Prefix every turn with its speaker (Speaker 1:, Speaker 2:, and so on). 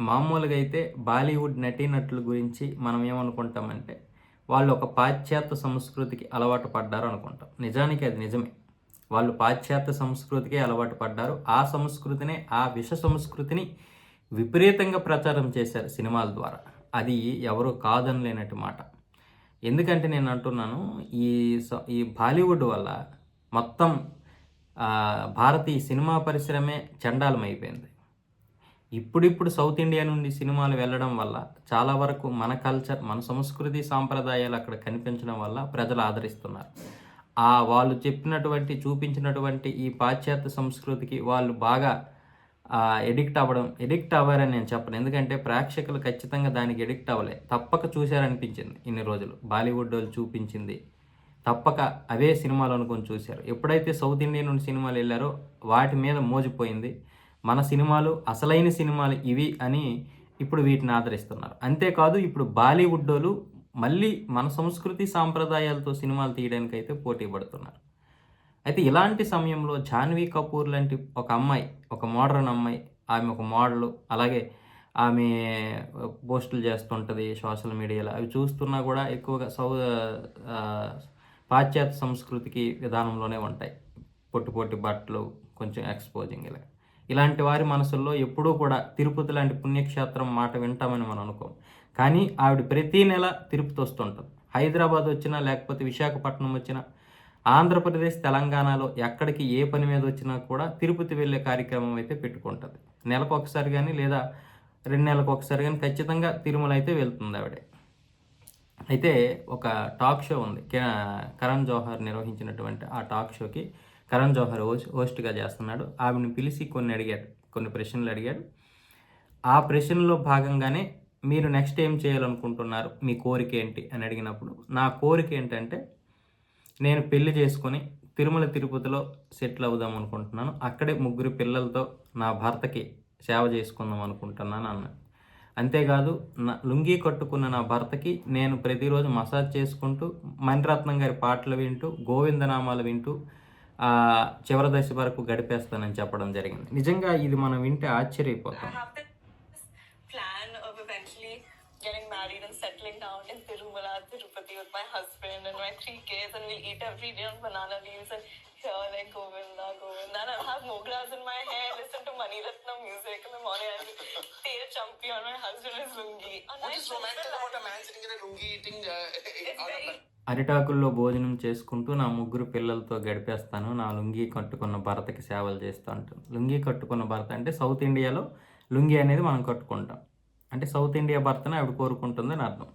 Speaker 1: మామూలుగా అయితే బాలీవుడ్ నటీనటుల గురించి మనం ఏమనుకుంటామంటే వాళ్ళు ఒక పాశ్చాత్య సంస్కృతికి అలవాటు పడ్డారు అనుకుంటాం. నిజానికి అది నిజమే. వాళ్ళు పాశ్చాత్య సంస్కృతికే అలవాటు పడ్డారు. ఆ సంస్కృతిని ఆ విష సంస్కృతిని విపరీతంగా ప్రచారం చేశారు సినిమాల ద్వారా. అది ఎవరు కాదనలేనట్టు మాట. ఎందుకంటే నేను అంటున్నాను ఈ స- ఈ బాలీవుడ్ వల్ల మొత్తం భారతీయ సినిమా పరిశ్రమే చండాలం అయిపోయింది ఇప్పుడిప్పుడు సౌత్ ఇండియా నుండి సినిమాలు వెళ్ళడం వల్ల చాలా వరకు మన కల్చర్ మన సంస్కృతి సాంప్రదాయాలు అక్కడ కనిపించడం వల్ల ప్రజలు ఆదరిస్తున్నారు. ఆ వాళ్ళు చెప్పినటువంటి చూపించినటువంటి ఈ పాశ్చాత్య సంస్కృతికి వాళ్ళు బాగా ఎడిక్ట్ అవ్వడం ఎడిక్ట్ అవ్వారని నేను చెప్పను. ఎందుకంటే ప్రేక్షకులు ఖచ్చితంగా దానికి ఎడిక్ట్ అవ్వలే. తప్పక చూశారనిపించింది ఇన్ని రోజులు. బాలీవుడ్ వాళ్ళు చూపించింది. తప్పక అవే సినిమాలు అనుకొని చూశారు. ఎప్పుడైతే సౌత్ ఇండియా నుండి సినిమాలు వెళ్ళారో వాటి మీద మోజిపోయింది. మన సినిమాలు అసలైన సినిమాలు ఇవి అని ఇప్పుడు వీటిని ఆదరిస్తున్నారు. అంతేకాదు ఇప్పుడు బాలీవుడ్ వాళ్ళు మళ్ళీ మన సంస్కృతి సాంప్రదాయాలతో సినిమాలు తీయడానికి అయితే పోటీ పడుతున్నారు. అయితే ఇలాంటి సమయంలో జాన్వీ కపూర్ లాంటి ఒక అమ్మాయి ఒక మోడర్న్ అమ్మాయి ఆమె ఒక మోడల్ అలాగే ఆమె పోస్టులు చేస్తుంటుంది సోషల్ మీడియాలో అవి చూస్తున్నా కూడా ఎక్కువగా సౌ పాశ్చాత్య సంస్కృతికి విధానంలోనే ఉంటాయి. పొట్టి పొట్టి బట్టలు కొంచెం ఎక్స్పోజింగ్ ఇలా ఇలాంటి వారి మనసుల్లో ఎప్పుడూ కూడా తిరుపతి లాంటి పుణ్యక్షేత్రం మాట వింటామని మనం అనుకోం కానీ ఆవిడ ప్రతి నెల తిరుపతి వస్తుంటుంది హైదరాబాద్ వచ్చినా లేకపోతే విశాఖపట్నం వచ్చినా ఆంధ్రప్రదేశ్ తెలంగాణలో ఎక్కడికి ఏ పని మీద వచ్చినా కూడా తిరుపతి వెళ్ళే కార్యక్రమం అయితే పెట్టుకుంటుంది. నెలకు ఒకసారి కానీ లేదా రెండు నెలలకు ఒకసారి కానీ ఖచ్చితంగా తిరుమల అయితే వెళ్తుంది ఆవిడే. అయితే ఒక టాక్ షో ఉంది. కరణ్ జోహర్ నిర్వహించినటువంటి ఆ టాక్ షోకి కరణ్ జోహర్ హోస్ట్ హోస్ట్గా చేస్తున్నాడు. ఆమెను పిలిచి కొన్ని అడిగాడు. కొన్ని ప్రశ్నలు అడిగాడు. ఆ ప్రశ్నలో భాగంగానే మీరు నెక్స్ట్ ఏం చేయాలనుకుంటున్నారు? మీ కోరిక ఏంటి? అని అడిగినప్పుడు నా కోరిక ఏంటంటే నేను పెళ్ళి చేసుకొని తిరుమల తిరుపతిలో సెటిల్ అవుదాం అనుకుంటున్నాను. అక్కడే ముగ్గురు పిల్లలతో నా భర్తకి సేవ చేసుకుందాం అనుకుంటున్నాను అన్నాడు. అంతేకాదు నా లుంగీ కట్టుకున్న నా భర్తకి నేను ప్రతిరోజు మసాజ్ చేసుకుంటూ మణిరత్నం గారి పాటలు వింటూ గోవిందనామాలు వింటూ చివరి దశ వరకు గడిపేస్తానని చెప్పడం జరిగింది నిజంగా ఇది మనం వింటే ఆశ్చర్యపోతాం
Speaker 2: I getting married and settling down in Tirumala, Tirupati with my husband and my three kids, and we'll eat every day on banana leaves and hear like Govinda, Govinda. And I'll have mogras in my hair, listen to Mani Ratnam music in the morning, and tear chumpy on my husband's lungi. A
Speaker 3: What
Speaker 2: nice
Speaker 3: is romantic about a man sitting in a lungi eating uh,
Speaker 2: It's
Speaker 3: out of
Speaker 2: very
Speaker 1: అరిటాకుల్లో భోజనం చేసుకుంటూ నా ముగ్గురు పిల్లలతో గడిపేస్తాను. నా లుంగీ కట్టుకున్న భర్తకి సేవలు చేస్తూ ఉంటాను లుంగీ కట్టుకున్న భర్త అంటే సౌత్ ఇండియాలో లుంగీ అనేది మనం కట్టుకుంటాం. అంటే సౌత్ ఇండియా భర్తను ఆవిడ కోరుకుంటుందని అర్థం.